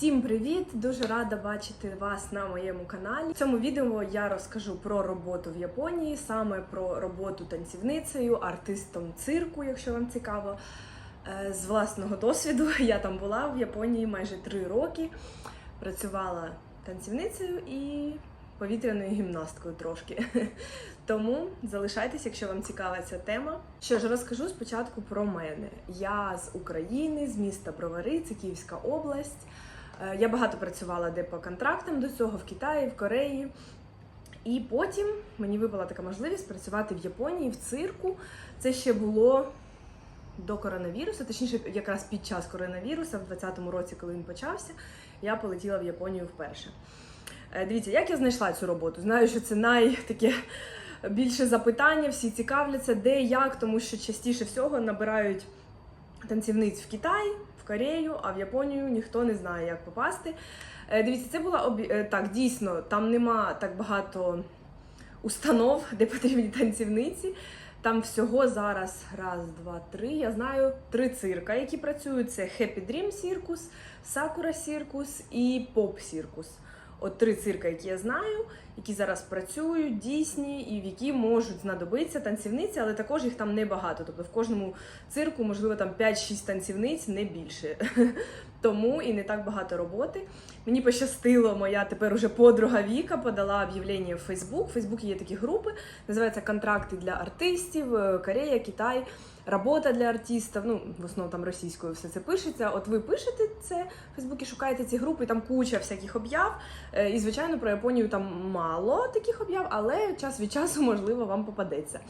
Всім привіт! Дуже рада бачити вас на моєму каналі. В цьому відео я розкажу про роботу в Японії, саме про роботу танцівницею, артистом цирку, якщо вам цікаво. Е, З власного досвіду я там була в Японії майже три роки. Працювала танцівницею і повітряною гімнасткою трошки. Тому залишайтесь, якщо вам цікава ця тема. Що ж, розкажу спочатку про мене. Я з України, з міста Бровари, Київська область. Е, Я багато працювала де по контрактам до цього в Китаї, в Кореї. І потім мені випала така можливість працювати в Японії в цирку. Це ще було до коронавірусу, точніше, якраз під час коронавірусу, в 2020 році, коли він почався, я полетіла в Японію вперше. Е, Дивіться, як я знайшла цю роботу? Знаю, що це найтаке більше запитання, всі цікавляться, де, як, тому що частіше всього набирають танцівниць в Китай, в Корею, а в Японію ніхто не знає, як попасти. Е, Дивіться, це була обі... е, так, дійсно, там нема так багато установ, де потрібні танцівниці. Там всього зараз раз, два, три. Я знаю три цирка, які працюють: це Happy Dream Circus, Sakura Circus і Pop Circus. От три цирка, які я знаю, які зараз працюють, дійсні, і в які можуть знадобитися танцівниці, але також їх там небагато. Тобто в кожному цирку, можливо, там 5-6 танцівниць, не більше. Тому і не так багато роботи. Мені пощастило, моя тепер уже подруга Віка подала об'явлення в Фейсбук. В Фейсбуці є такі групи, називаються контракти для артистів, е, Корея, Китай, робота для артистів. Ну, в основному там російською все це пишеться. От ви пишете це в Фейсбуці, шукаєте ці групи, там куча всяких об'яв. Е, І, звичайно, про Японію там мало таких об'яв, але час від часу, можливо, вам попадеться.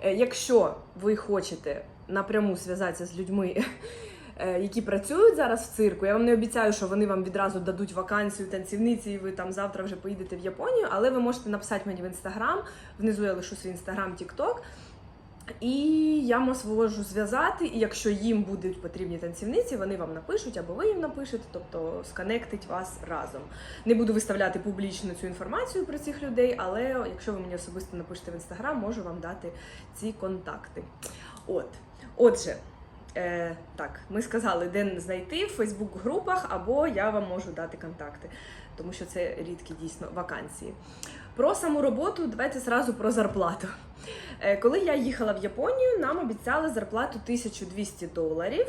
Е, Якщо ви хочете напряму зв'язатися з людьми, е, які працюють зараз в цирку, я вам не обіцяю, що вони вам відразу дадуть вакансію танцівниці, і ви там завтра вже поїдете в Японію, але ви можете написати мені в інстаграм. Внизу я лишу свій інстаграм, тікток. І я можу зв'язати, і якщо їм будуть потрібні танцівниці, вони вам напишуть або ви їм напишете, тобто сконектить вас разом. Не буду виставляти публічно цю інформацію про цих людей, але якщо ви мені особисто напишете в інстаграм, можу вам дати ці контакти. От, отже. Е, так, ми сказали, де знайти в Фейсбук-групах, або я вам можу дати контакти, тому що це рідкі дійсно вакансії. Про саму роботу давайте зразу про зарплату. Е, Коли я їхала в Японію, нам обіцяли зарплату 1200 доларів.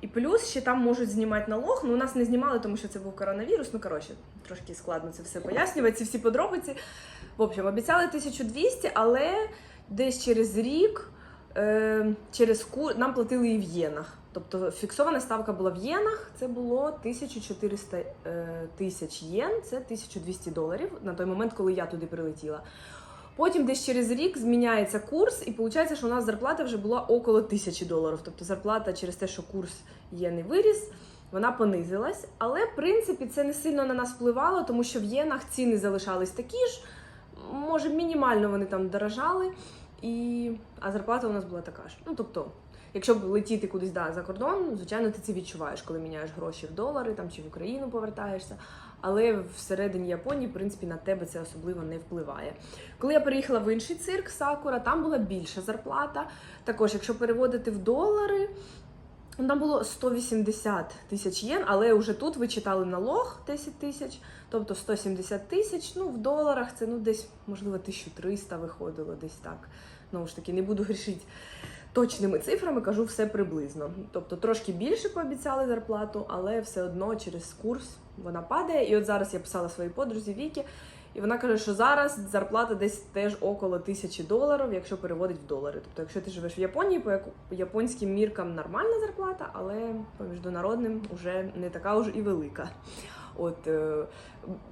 І плюс ще там можуть знімати налог. Ну, у нас не знімали, тому що це був коронавірус. Ну, коротше, трошки складно це все пояснювати, ці всі подробиці. В общем, обіцяли 1200, але десь через рік через ку... нам платили і в єнах. Тобто фіксована ставка була в єнах, це було 1400 е, тисяч єн, це 1200 доларів на той момент, коли я туди прилетіла. Потім десь через рік зміняється курс, і виходить, що у нас зарплата вже була около тисячі доларів. Тобто зарплата через те, що курс єни виріс, вона понизилась. Але в принципі це не сильно на нас впливало, тому що в єнах ціни залишались такі ж. Може, мінімально вони там дорожали, і... а зарплата у нас була така ж. Ну тобто, якщо б летіти кудись да, за кордон, звичайно, ти це відчуваєш, коли міняєш гроші в долари там, чи в Україну повертаєшся. Але всередині Японії, в принципі, на тебе це особливо не впливає. Коли я переїхала в інший цирк Сакура, там була більша зарплата. Також, якщо переводити в долари, ну, там було 180 тисяч єн, але вже тут ви читали налог 10 тисяч, тобто 170 тисяч. Ну, в доларах це ну, десь, можливо, 1300 виходило, десь так. Знову ж таки, не буду грішити точними цифрами, кажу все приблизно. Тобто трошки більше пообіцяли зарплату, але все одно через курс вона падає. І от зараз я писала своїй подрузі Вікі, і вона каже, що зараз зарплата десь теж около тисячі доларів, якщо переводить в долари. Тобто, якщо ти живеш в Японії, по по японським міркам нормальна зарплата, але по міжнародним вже не така вже і велика. От е,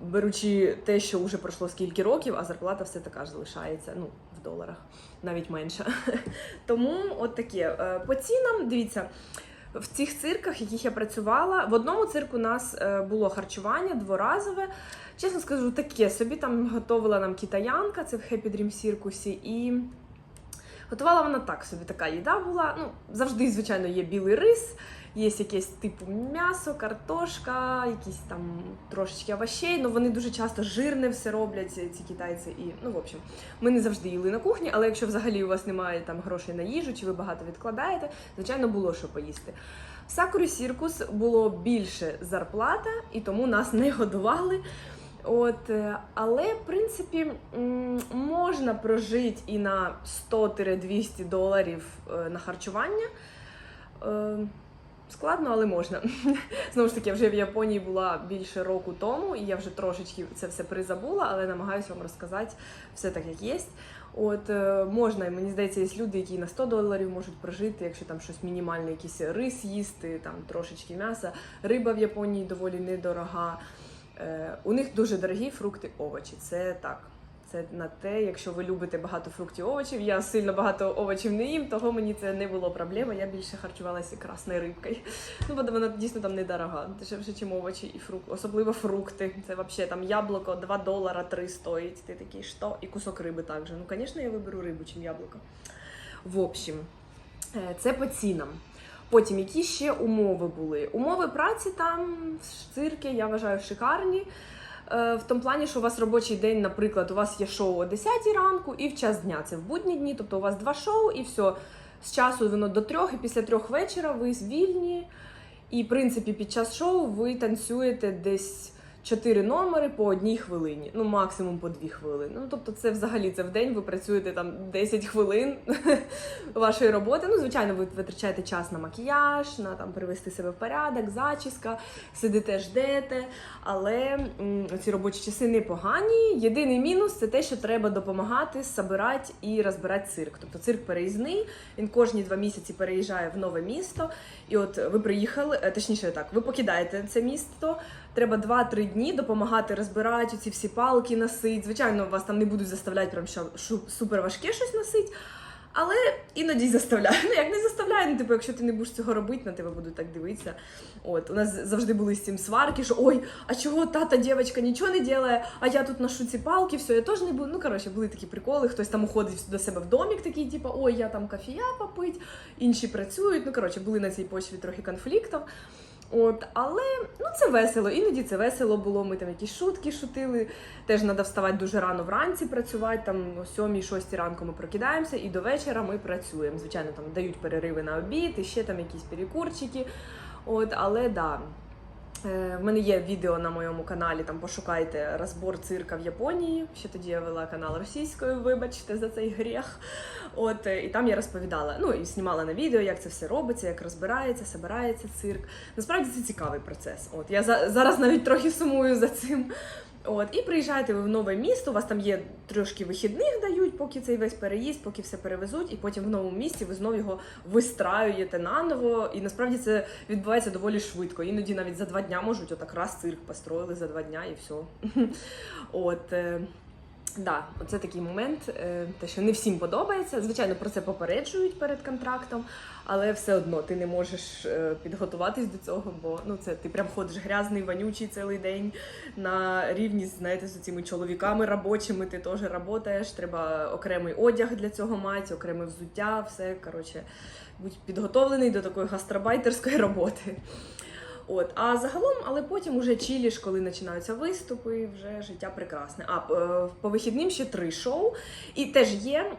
беручи те, що вже пройшло скільки років, а зарплата все така ж залишається, ну, доларах, навіть менша. Тому от таке. По цінам, дивіться, в цих цирках, в яких я працювала, в одному цирку у нас е, було харчування дворазове. Чесно скажу, таке собі там готувала нам китаянка, це в Happy Dream Circus, і готувала вона так собі, така їда була. Ну, завжди, звичайно, є білий рис, є якесь типу м'ясо, картошка, якісь там трошечки овощей, але вони дуже часто жирне все роблять, ці китайці. І, ну, в общем, ми не завжди їли на кухні, але якщо взагалі у вас немає там грошей на їжу, чи ви багато відкладаєте, звичайно, було що поїсти. В Сакурі Сіркус було більше зарплата, і тому нас не годували. От, е, але, в принципі, можна прожити і на 100-200 доларів е, на харчування. Складно, але можна. Знову ж таки, я вже в Японії була більше року тому, і я вже трошечки це все призабула, але намагаюся вам розказати все так, як є. От е, можна, і мені здається, є люди, які на 100 доларів можуть прожити, якщо там щось мінімальне, якийсь рис їсти, там трошечки м'яса. Риба в Японії доволі недорога. Е, у них дуже дорогі фрукти, овочі. Це так. Це на те, якщо ви любите багато фруктів овочів. Я сильно багато овочів не їм, того мені це не було проблема. Я більше харчувалася красною рибкою. Ну, бо вона дійсно там недорога, дешевше, ніж овочі і фрукти, особливо фрукти. Це взагалі там яблуко 2 долара 3 стоїть. Ти такий що? І кусок риби також. Ну, звісно, я виберу рибу, чим яблуко. В общем, е, це по цінам. Потім, які ще умови були? Умови праці там в цирки, я вважаю, шикарні. Е, В тому плані, що у вас робочий день, наприклад, у вас є шоу о 10 ранку і в час дня. Це в будні дні, тобто у вас два шоу, і все. З часу воно до трьох, і після трьох вечора ви вільні. І, в принципі, під час шоу ви танцюєте десь 4 номери по одній хвилині, ну максимум по 2 хвилини. Ну тобто, це взагалі це в день ви працюєте там 10 хвилин вашої роботи. Ну, звичайно, ви витрачаєте час на макіяж, на там привести себе в порядок, зачіска, сидите, ждете. Але ці робочі часи непогані. Єдиний мінус це те, що треба допомагати собирати і розбирати цирк. Тобто цирк переїзний, він кожні два місяці переїжджає в нове місто. І от ви приїхали, е, точніше так, ви покидаєте це місто. Треба 2-3 дні допомагати розбирати ці всі палки носити. Звичайно, вас там не будуть заставляти прям що, супер важке щось носити. Але іноді заставляю. Ну як не заставляю, ну типу, якщо ти не будеш цього робити, на тебе будуть так дивитися. От у нас завжди були з цим сварки, що ой, а чого тата дівчинка нічого не робить, а я тут ношу ці палки, все, я теж не буду. Ну коротше, були такі приколи. Хтось там уходить до себе в домік, такий, типу, ой, я там кофія попить, інші працюють. Ну коротше, були на цій почві трохи конфліктів. От, але ну це весело. Іноді це весело було. Ми там якісь шутки шутили. Теж треба вставати дуже рано вранці працювати. Там о 7-6 ранку ми прокидаємося, і до вечора ми працюємо. Звичайно, там дають перериви на обід, і ще там якісь перекурчики. От, але да. Е, В мене є відео на моєму каналі, там пошукайте розбор цирка в Японії. Ще тоді я вела канал російською, вибачте за цей гріх. От е, і там я розповідала, ну і знімала на відео, як це все робиться, як розбирається, собирається цирк. Насправді це цікавий процес. От я за, зараз навіть трохи сумую за цим. От, і приїжджаєте ви в нове місто, у вас там є трошки вихідних дають, поки цей весь переїзд, поки все перевезуть, і потім в новому місті ви знову його вистраюєте наново. І насправді це відбувається доволі швидко. Іноді навіть за два дня можуть отак раз цирк построїли за два дня і все. От. Да, оце такий момент, е, те, що не всім подобається. Звичайно, про це попереджують перед контрактом, але все одно ти не можеш е, підготуватись до цього, бо ну це ти прям ходиш грязний, вонючий цілий день на рівні знаєте, з цими чоловіками робочими. Ти теж працюєш, треба окремий одяг для цього мати, окреме взуття, все коротше, будь підготовлений до такої гастробайтерської роботи. От, а загалом, але потім уже чиліш, коли починаються виступи, вже життя прекрасне. А е, по вихідним ще три шоу. І теж є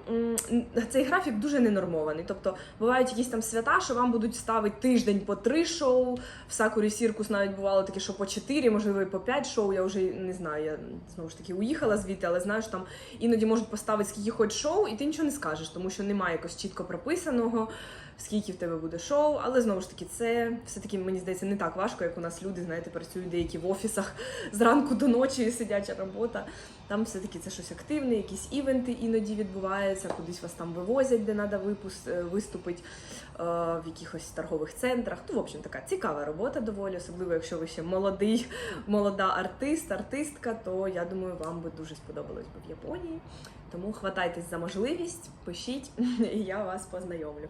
цей графік дуже ненормований. Тобто бувають якісь там свята, що вам будуть ставити тиждень по три шоу. В Сакурі Сіркус навіть бувало таке, що по чотири, можливо, і по п'ять шоу. Я вже не знаю. Я знову ж таки уїхала звідти, але знаю, що там іноді можуть поставити скільки хоч шоу, і ти нічого не скажеш, тому що немає якось чітко прописаного скільки в тебе буде шоу, але знову ж таки, це все-таки мені здається не так важко, як у нас люди, знаєте, працюють деякі в офісах зранку до ночі, сидяча робота. Там все-таки це щось активне, якісь івенти іноді відбуваються, кудись вас там вивозять, де треба виступити в якихось торгових центрах. Ну, в общем, така цікава робота доволі, особливо якщо ви ще молодий, молода артист, артистка, то я думаю, вам би дуже сподобалось би в Японії. Тому хватайтесь за можливість, пишіть, і я вас познайомлю.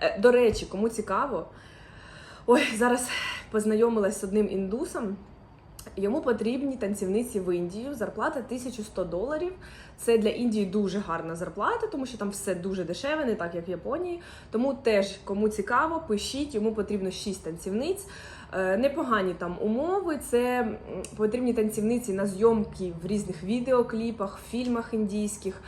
Е, До речі, кому цікаво, ой, зараз познайомилась з одним індусом. Йому потрібні танцівниці в Індію. Зарплата 1100 доларів. Це для Індії дуже гарна зарплата, тому що там все дуже дешеве, не так як в Японії. Тому теж, кому цікаво, пишіть, йому потрібно 6 танцівниць. Е, Непогані там умови. Це потрібні танцівниці на зйомки в різних відеокліпах, фільмах індійських.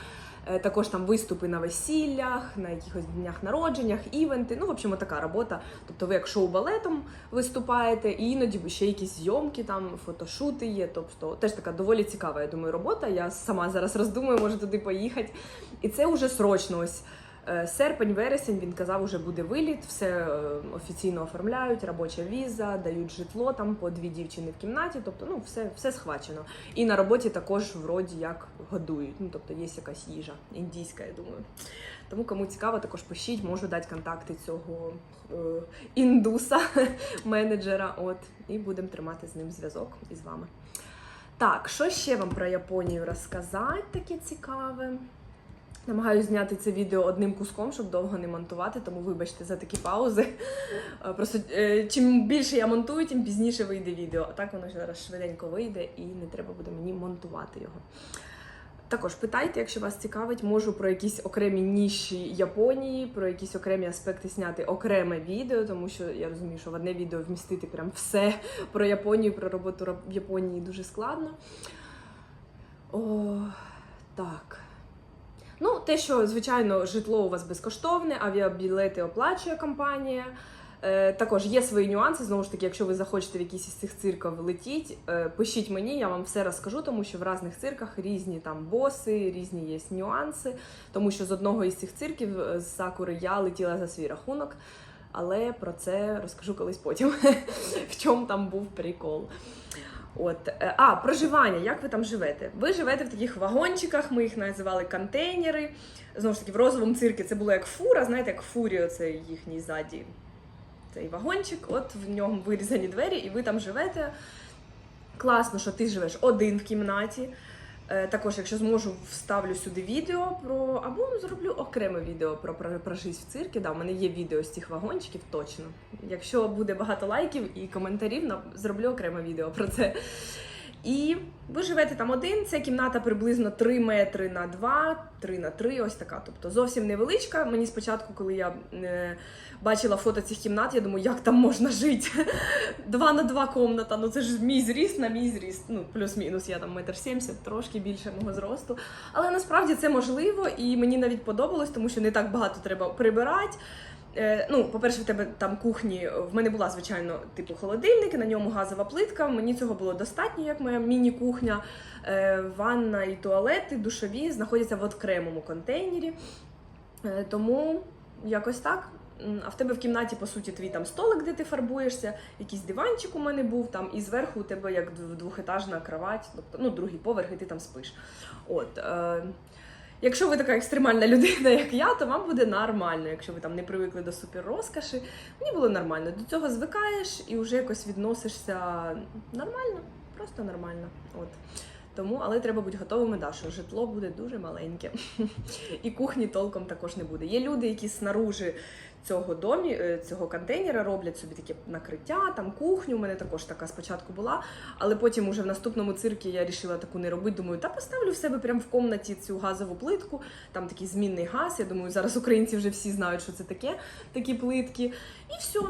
Е, Також там виступи на весіллях, на якихось днях народженнях, івенти. Ну, в общем, така робота. Тобто ви як шоу-балетом виступаєте, і іноді ще якісь зйомки, там фотошути є. Тобто теж така доволі цікава, я думаю, робота. Я сама зараз роздумую, може туди поїхати. І це вже срочно. Ось е, серпень, вересень він казав, уже буде виліт, все е, офіційно оформляють, робоча віза, дають житло там по дві дівчини в кімнаті. Тобто, ну все, все схвачено. І на роботі також вроді як годують. Ну тобто є якась їжа індійська, я думаю. Тому кому цікаво, також пишіть, можу дати контакти цього е, індуса, менеджера. От, і будемо тримати з ним зв'язок із вами. Так, що ще вам про Японію розказати таке цікаве? Намагаюся зняти це відео одним куском, щоб довго не монтувати, тому вибачте за такі паузи. Е, Просто е, чим більше я монтую, тим пізніше вийде відео. А так воно зараз швиденько вийде і не треба буде мені монтувати його. Також питайте, якщо вас цікавить, можу про якісь окремі ніші Японії, про якісь окремі аспекти зняти окреме відео, тому що я розумію, що в одне відео вмістити прям все про Японію, про роботу в Японії дуже складно. О, так. Ну, те, що, звичайно, житло у вас безкоштовне, авіабілети оплачує компанія. Е, також є свої нюанси. Знову ж таки, якщо ви захочете в якийсь із цих цирків летіть, е, пишіть мені, я вам все розкажу, тому що в різних цирках різні там боси, різні є нюанси. Тому що з одного із цих цирків е, з Сакури я летіла за свій рахунок. Але про це розкажу колись потім, в чому там був прикол. От, е, а, проживання, як ви там живете? Ви живете в таких вагончиках, ми їх називали контейнери. Знову ж таки, в розовому цирку це було як фура, знаєте, як фуріо, це їхній ззаді цей вагончик, от в ньому вирізані двері, і ви там живете. Класно, що ти живеш один в кімнаті. Е, Також, якщо зможу, вставлю сюди відео про або зроблю окреме відео про, про, про життя в циркі. Да, у мене є відео з цих вагончиків, точно. Якщо буде багато лайків і коментарів, зроблю окреме відео про це. І ви живете там один, ця кімната приблизно 3 метри на 2, 3 на 3, ось така. Тобто зовсім невеличка. Мені спочатку, коли я е, бачила фото цих кімнат, я думаю, як там можна жити? 2 на 2 комната, ну це ж мій зріст на мій зріст. Ну, плюс-мінус, я там метр сімдесят, трошки більше мого зросту. Але насправді це можливо, і мені навіть подобалось, тому що не так багато треба прибирати. Е, ну, по-перше, в тебе там кухні. В мене була, звичайно, типу холодильник, на ньому газова плитка. Мені цього було достатньо, як моя міні-кухня. Е, ванна і туалети, душові знаходяться в окремому контейнері. Е, тому якось так. А в тебе в кімнаті, по суті, твій там столик, де ти фарбуєшся, якийсь диванчик у мене був там, і зверху у тебе як двохетажна кровать, тобто ну, другий поверх, і ти там спиш. От, Якщо ви така екстремальна людина, як я, то вам буде нормально. Якщо ви там не привикли до супер розкоші, мені було нормально. До цього звикаєш і вже якось відносишся нормально, просто нормально. От. Тому, але треба бути готовими, да, що житло буде дуже маленьке. І кухні толком також не буде. Є люди, які снаружи цього домі, е, цього контейнера роблять собі таке накриття, там кухню. У мене також така спочатку була. Але потім уже в наступному циркі я вирішила таку не робити. Думаю, та поставлю в себе прямо в комнаті цю газову плитку. Там такий змінний газ. Я думаю, зараз українці вже всі знають, що це таке, такі плитки. І все.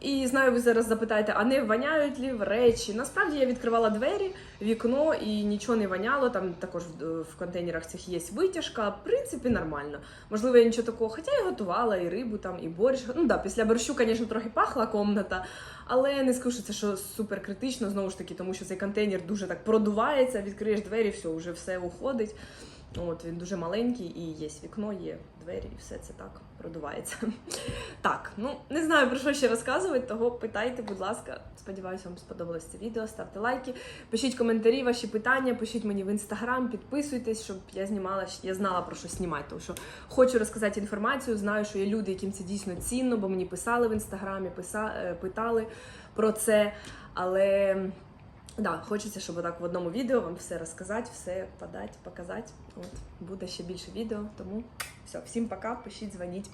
І знаю, ви зараз запитаєте, а не воняють лі речі? Насправді я відкривала двері, вікно і нічого не воняло. Там також в, в контейнерах цих є витяжка. В принципі, нормально. Можливо, я нічого такого, хоча я готувала і рибу, там, і борщ. Ну да, після борщу, звісно, трохи пахла комната, але не скажу, що це що супер критично, знову ж таки, тому що цей контейнер дуже так продувається, відкриєш двері, все, вже все уходить. От він дуже маленький, і є вікно, є двері, і все це так продувається. Так, ну не знаю про що ще розказувати, того питайте, будь ласка. Сподіваюся, вам сподобалось це відео. Ставте лайки, пишіть коментарі, ваші питання, пишіть мені в інстаграм, підписуйтесь, щоб я знімала, я знала про що знімати. Тому що хочу розказати інформацію. Знаю, що є люди, яким це дійсно цінно, бо мені писали в інстаграмі, писа, е, питали про це. Але да, хочеться, щоб отак в одному відео вам все розказати, все подати, показати. От буде ще більше відео. Тому все, всім пока, пишіть, дзвоніть.